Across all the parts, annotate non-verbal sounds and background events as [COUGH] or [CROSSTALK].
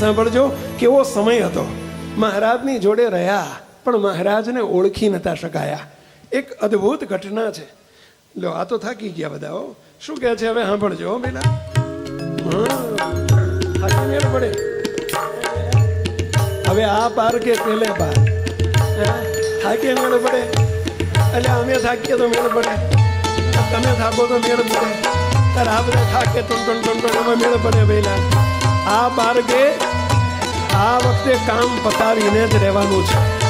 સાંભળજો કેવો સમય હતો મહારાજની જોડે રહ્યા પણ મહારાજને ઓળખી નતા શકાયા એક અદ્ભુત ઘટના છે લો આ તો થાકી ગયા બધા શું કહે છે હવે સાંભળજો પેલા મેળ પડે હવે આ પાર કે પેલે પાર હે? થાકી મેળ પડે એટલે અમે થાકીએ તો મેળ પડે તમે થાકો તો મેળ પડે તારે બધા થાકે ટુન ટુન ટુન ટુન એમાં મેળ પડે પહેલા આ બારગે આ વખતે કામ પતાવીને જ રહેવાનું છે.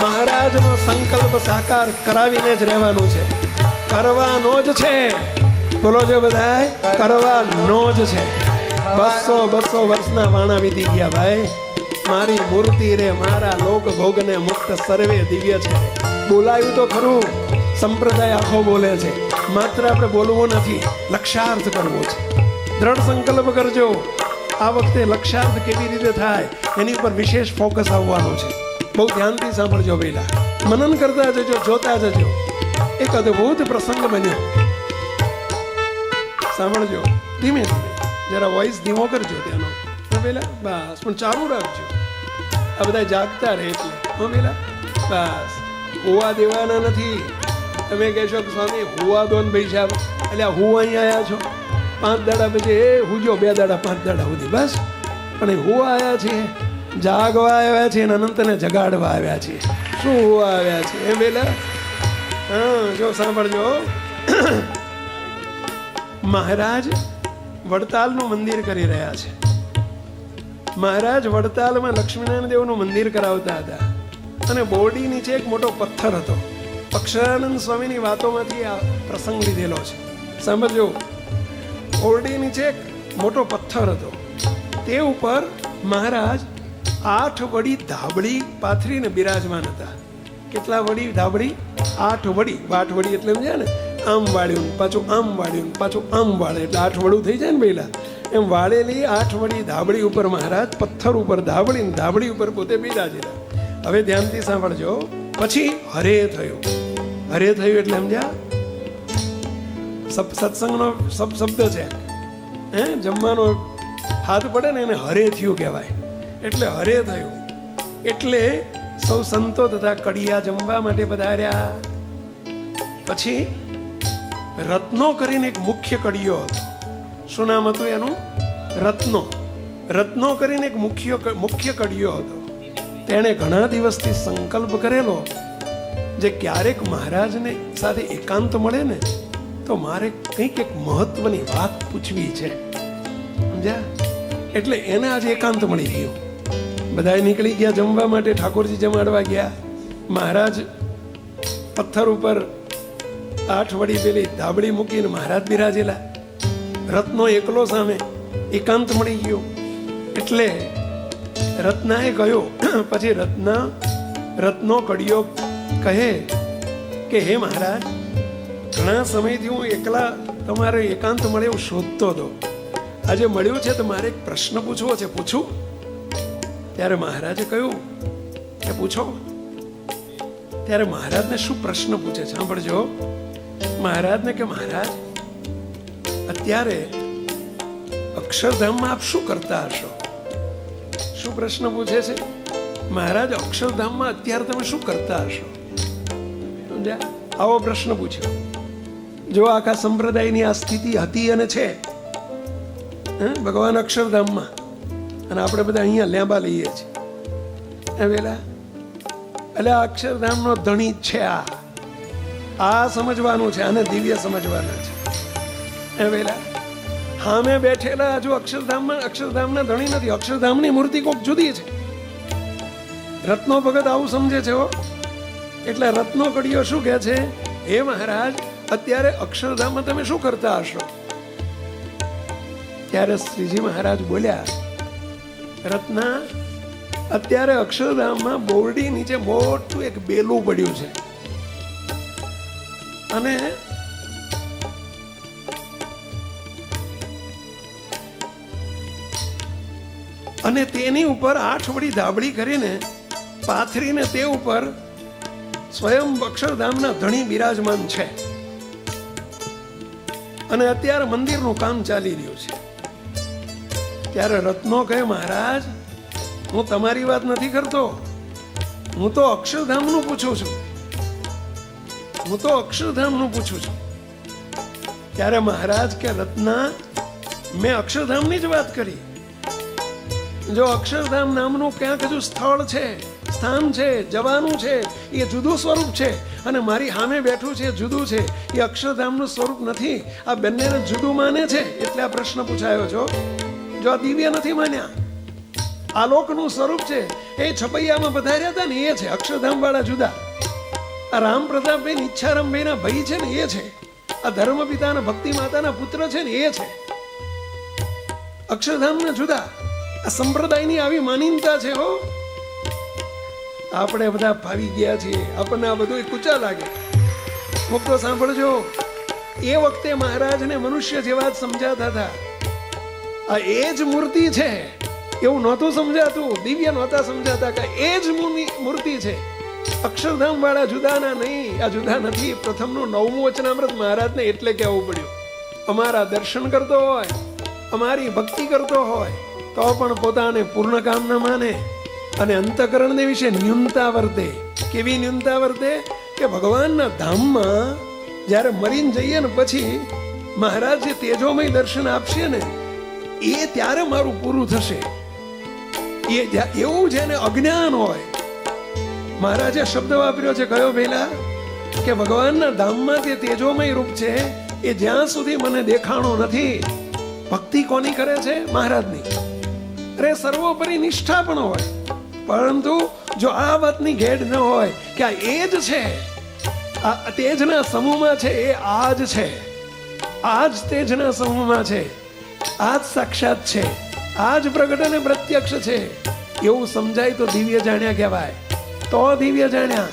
મહારાજનો સંકલ્પ સાકાર કરાવીને જ રહેવાનું છે. કરવાનો જ છે. બોલો છો બધા કરવાનો જ છે. બસો બસો વર્ષના વાણા વીતી ગયા ભાઈ. મારી મૂર્તિ રે, મારા લોક ભોગને મુક્ત સર્વે દિવ્ય છે. બોલાયું તો ખરું. સંપ્રદાય આખો બોલે છે. માત્ર આપણે બોલવું નથી લક્ષાર્થ કરવો છે. દ્રઢ સંકલ્પ કરજો. આ વખતે લક્ષાર્થ કેવી રીતે થાય, એની ઉપર વિશેષ ફોકસ આવવાનો છે. બહુ ધ્યાનથી સાંભળજો પહેલા મનન કરતા જજો, જોતા જજો. એક અદ્ભુત પ્રસંગ બન્યો. સાંભળજો. ધીમે ધીમે. જરા વોઇસ ધીમો કરજો તેનો. પેલા બસ. પણ ચાલુ રાખજો. આ બધા જાગતા રહે એટલે હા પેલા બસ. હોવા દેવાના નથી. તમે કહેશો કે સ્વામી, હોવા દો ને ભાઈ સાહેબ એટલે હું અહીં આવ્યા છો? પાંચ દાડા પછી એ હુજો બે દાડા, પાંચ દાડા સુધી, બસ. પણ એ હુવા આવ્યા છીએ જાગવા આવ્યા છીએ અને અનંતને જગાડવા આવ્યા છીએ શું હોવા આવ્યા છીએ એમ પેલા હા, જો સાંભળજો. મહારાજ વડતાલનું મંદિર કરી રહ્યા છે. મહારાજ વડતાલમાં લક્ષ્મીનારાયણ દેવનું મંદિર કરાવતા હતા. અને બોડી નીચે એક મોટો પથ્થર હતો. અક્ષરાનંદ સ્વામીની વાતોમાંથી આ પ્રસંગ લીધેલો છે. સાંભળજો. બોરડી નીચે એક મોટો પથ્થર હતો. તે ઉપર મહારાજ આઠ વડી ધાબળી પાથરીને બિરાજમાન હતા. કેટલા વડી ધાબળી? આઠ વડી. આઠ વડી એટલે સમજ્યા ને આમ વાળ્યું પાછું આમ વાળ્યું પાછું આમ વાળે. એટલે આઠ વડું થઈ જાય ને પહેલાં એમ વાળેલી આઠ વડી ધાબળી ઉપર મહારાજ પથ્થર ઉપર ધાબળી ને ધાબળી ઉપર પોતે બિરાજેલા. હવે ધ્યાનથી સાંભળજો. પછી હરે થયું. હરે થયું એટલે સમજ્યા સત્સંગનો સબ શબ્દ છે. હે, જમવાનો હાથ પડે ને એને હરે થયું કહેવાય. એટલે હરે થયું. એટલે સૌ સંતો તથા કડિયા જમવા માટે પધાર્યા. પછી રત્નો કરીને એક મુખ્ય કડિયો હતો. શું નામ હતું એનું? રત્નો. રત્નો કરીને એક મુખ્ય મુખ્ય કડિયો હતો. તેણે ઘણા દિવસથી સંકલ્પ કરેલો, જે ક્યારેક મહારાજને સાથે એકાંત મળે ને તો મારે કંઈક એક મહત્વની વાત પૂછવી છે. સમજ્યા? એટલે એને આજે એકાંત મળી ગયો બધાએ નીકળી ગયા જમવા માટે, ઠાકોરજી જમાડવા ગયા. મહારાજ પથ્થર ઉપર આઠ વડી પેલી ધાબળી મૂકીને મહારાજ બિરાજેલા. રત્નો એકલો સામે એકાંત મળી ગયો. એટલે રત્નાએ કહ્યું, પછી રત્ના રત્નો કડિયો કહે કે, હે મહારાજ ઘણા સમયથી હું એકલા તમારે એકાંત મળે એવું શોધતો હતો. આજે મળ્યું છે તો મારે એક પ્રશ્ન પૂછવો છે. પૂછું? ત્યારે મહારાજે કહ્યું કે પૂછો. ત્યારે મહારાજને શું પ્રશ્ન પૂછે? છે સાંભળજો. મહારાજને કે મહારાજ, અત્યારે અક્ષરધામમાં આપ શું કરતા હશો? શું પ્રશ્ન પૂછે છે? મહારાજ, અક્ષરધામમાં અત્યારે તમે શું કરતા હશો? સમજ્યા? આવો પ્રશ્ન પૂછ્યો. જો આખા સંપ્રદાયની આ સ્થિતિ હતી અને છે ભગવાન અક્ષરધામમાં. અને આપણે બધા અહીંયા લેંબા લઈએ છીએ. વેલા? એટલે આ અક્ષરધામનો ધણી છે આ. આ સમજવાનું છે, આને દિવ્ય સમજવાના છે. હે, વેલા? હામે બેઠેલા હજુ અક્ષરધામમાં, અક્ષરધામના ધણી નથી. અક્ષરધામની મૂર્તિ કોક જુદી છે. રત્નો ભગત આવું સમજે છે એટલે રત્નો કડીઓ શું કહે છે? હે, મહારાજ અત્યારે અક્ષરધામમાં તમે શું કરતા હશો? ત્યારે શ્રીજી મહારાજ બોલ્યા, રત્ના, અત્યારે અક્ષરધામમાં બોરડી નીચે મોટું એક બેલું પડ્યું છે. અને અને તેની ઉપર આઠ વડી ધાબળી કરીને પાથરીને તે ઉપર સ્વયં અક્ષરધામના ધણી બિરાજમાન છે. અને અત્યારે મંદિરનું કામ ચાલી રહ્યું છે. ત્યારે રત્નો કહે, મહારાજ, હું તમારી વાત નથી કરતો. હું તો અક્ષરધામનું પૂછું છું. હું તો અક્ષરધામનું પૂછું છું. ત્યારે મહારાજ કે, રત્ના, મેં અક્ષરધામની જ વાત કરી. જો અક્ષરધામ નામનું ક્યાંક હજુ સ્થળ છે, સ્થાન છે, જવાનું છે, એ જુદું સ્વરૂપ છે અને મારી સામે બેઠું છે, જુદું છે. એ અક્ષરધામનું સ્વરૂપ નથી. આ બંનેને જુદું માને છે, એટલે આ પ્રશ્ન પૂછાયો છો જો આ દિવ્ય નથી માન્યા આલોકનું સ્વરૂપ છે, એ છપૈયામાં પધાર્યા હતા ને, એ છે અક્ષરધામ વાળા જુદા. આ રામ પ્રતાપભાઈ ઈચ્છારામભાઈ ના ભાઈ છે ને, એ છે. આ ધર્મ પિતાના ભક્તિ માતાના પુત્ર છે ને, એ છે. અક્ષરધામના જુદા. આ સંપ્રદાયની આવી માનીનતા છે, હો. આપણે બધા ભાવી ગયા છીએ. આપણને આ બધું કૂચા લાગે. ભક્તો સાંભળજો. એ વખતે મહારાજને મનુષ્ય જેવા જ સમજાતા હતા. આ એ જ મૂર્તિ છે. એવું નહોતું સમજાતું. દિવ્ય નહોતા સમજાતા કે એ જ મૂર્તિ છે. અક્ષરધામ વાળા જુદાના નહીં. આ જુદા નથી. પ્રથમનું નવમું વચનામૃત મહારાજને એટલે કહેવું પડ્યું. અમારા દર્શન કરતો હોય, અમારી ભક્તિ કરતો હોય, તો પણ પોતાને પૂર્ણ કામ ન માને. અને અંતકરણને વિશે ન્યૂનતા વર્તે. કેવી ન્યૂનતા વર્તે? કે ભગવાનના ધામમાં જ્યારે મરીને જઈએ ને પછી મહારાજ જે તેજોમય દર્શન આપશે ને, એ ત્યારે મારું પૂરું થશે. એ એવું જેને અજ્ઞાન હોય. મહારાજે શબ્દ વાપર્યો છે, કયો પહેલા? કે ભગવાનના ધામમાં જે તેજોમય રૂપ છે, એ જ્યાં સુધી મને દેખાણો નથી, ભક્તિ કોની કરે છે? મહારાજની. અરે સર્વોપરી નિષ્ઠા પણ હોય. પરંતુ જો આ વાતની ઘેડ ન હોય કે આ એ જ છે, આ તેજના સમૂહમાં છે, એ આ જ છે. આ જ તેજના સમૂહમાં છે. આ જ સાક્ષાત છે. આ જ પ્રગટ અને પ્રત્યક્ષ છે. એવું સમજાય તો દિવ્ય જાણ્યા કહેવાય. તો દિવ્ય જાણ્યા.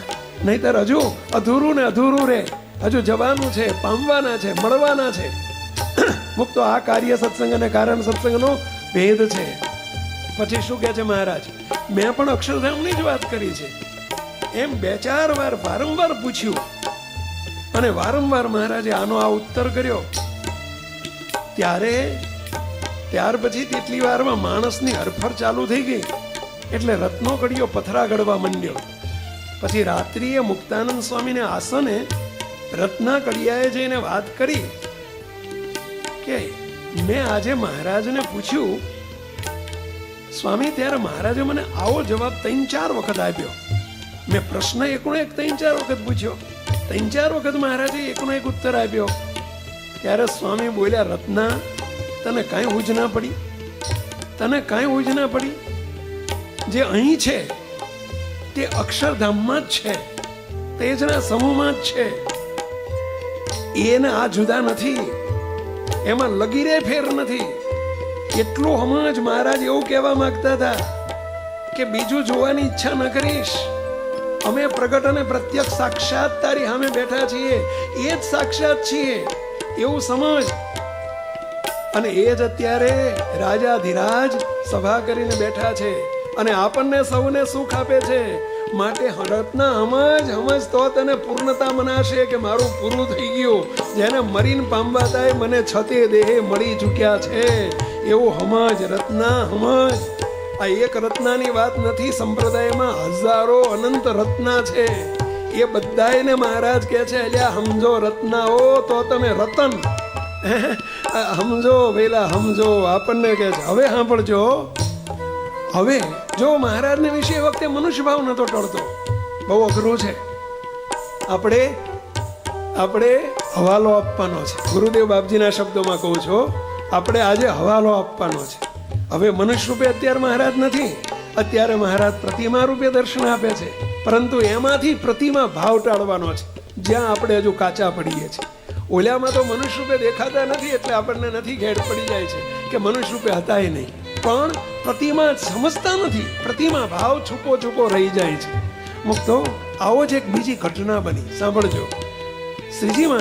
નહીતર હજુ અધૂરું ને અધૂરું રે. હજુ જવાનું છે, પામવાના છે, મળવાના છે. મુક્તો આ કાર્ય સત્સંગ અને કારણ સત્સંગનો ભેદ છે. પછી શું કહે છે મહારાજ? મેં પણ અક્ષરધામની જ વાત કરી છે. એમ બે ચાર વાર વારંવાર પૂછ્યું. અને વારંવાર મહારાજે આનો આ ઉત્તર કર્યો. ત્યારે, ત્યાર પછી તેટલી વારમાં માણસની હરફર ચાલુ થઈ ગઈ. એટલે રત્નો કડિયો પથરા ગળવા માંડ્યો. પછી રાત્રિએ મુક્તાનંદ સ્વામીને આસને રત્ના કડિયાએ જઈને વાત કરી કે, મેં આજે મહારાજને પૂછ્યું સ્વામી ત્યારે મહારાજે મને આવો જવાબ ત્રણ ચાર વખત આપ્યો. મેં પ્રશ્ન એકનો એક ત્રણ ચાર વખત પૂછ્યો. ત્રણ ચાર વખત મહારાજે એકનો એક ઉત્તર આપ્યો. ત્યારે સ્વામી બોલ્યા, રત્ના, તને કાંઈ ઉજ ના પડી? તને કાંઈ ઉજ ના પડી? જે અહીં છે, તે અક્ષરધામમાં જ છે, તેજના સમૂહમાં જ છે. એને આ જુદા નથી, એમાં લગીરે ફેર નથી. એટલું હમણાં જ મહારાજ એવું કહેવા માંગતા હતા કે બીજું જોવાની ઈચ્છા ન કરીશ. અમે પ્રગટ અને પ્રત્યક્ષ સાક્ષાત તારી સામે બેઠા છીએ. એ જ સાક્ષાત છીએ. એવું સમજ. અને એ જ અત્યારે રાજા ધીરાજ સભા કરીને બેઠા છે અને આપણને સૌને સુખ આપે છે. માટે હડતના હમજ હમજ તો તને પૂર્ણતા મનાશે કે મારું પૂરું થઈ ગયું. જેને મરીન પામવા થાય મને છતે દેહે મળી ચૂક્યા છે. એવું હમજ, રત્ના, હમજ. આ એક રત્નાની વાત નથી, સંપ્રદાયમાં હજારો અનંત રત્ના છે. એ બધાયને મહારાજ કહે છે, અલ્યા સમજો રત્નાઓ, તો તમે રતન. [LAUGHS] સમજો વેલા સમજો આપણને કહે છે. હવે સાંભળજો. હવે, જો મહારાજને વિશે એ વખતે મનુષ્ય ભાવ નતો ટળતો. બહુ અઘરું છે. આપણે આપણે હવાલો આપવાનો છે. ગુરુદેવ બાપજીના શબ્દોમાં કહું છું. આપણે આજે હવાલો આપવાનો છે. હવે મનુષ્ય રૂપે અત્યારે મહારાજ નથી. અત્યારે મહારાજ પ્રતિમા રૂપે દર્શન આપે છે. પરંતુ એમાંથી પ્રતિમા ભાવ ટાળવાનો છે. જ્યાં આપણે હજુ કાચા પડીએ છીએ. ઓલામાં તો મનુષ્ય રૂપે દેખાતા નથી એટલે આપણને નથી ઘેડ પડી જાય છે કે મનુષ્ય રૂપે હતા એ નહીં. પણ પ્રતિમા સમજતા નથી. પ્રતિમા ભાવ છૂપો છૂપો રહી જાય છે. મુક્તો, આવો જ એક બીજી ઘટના બની. સાંભળજો. શ્રીજી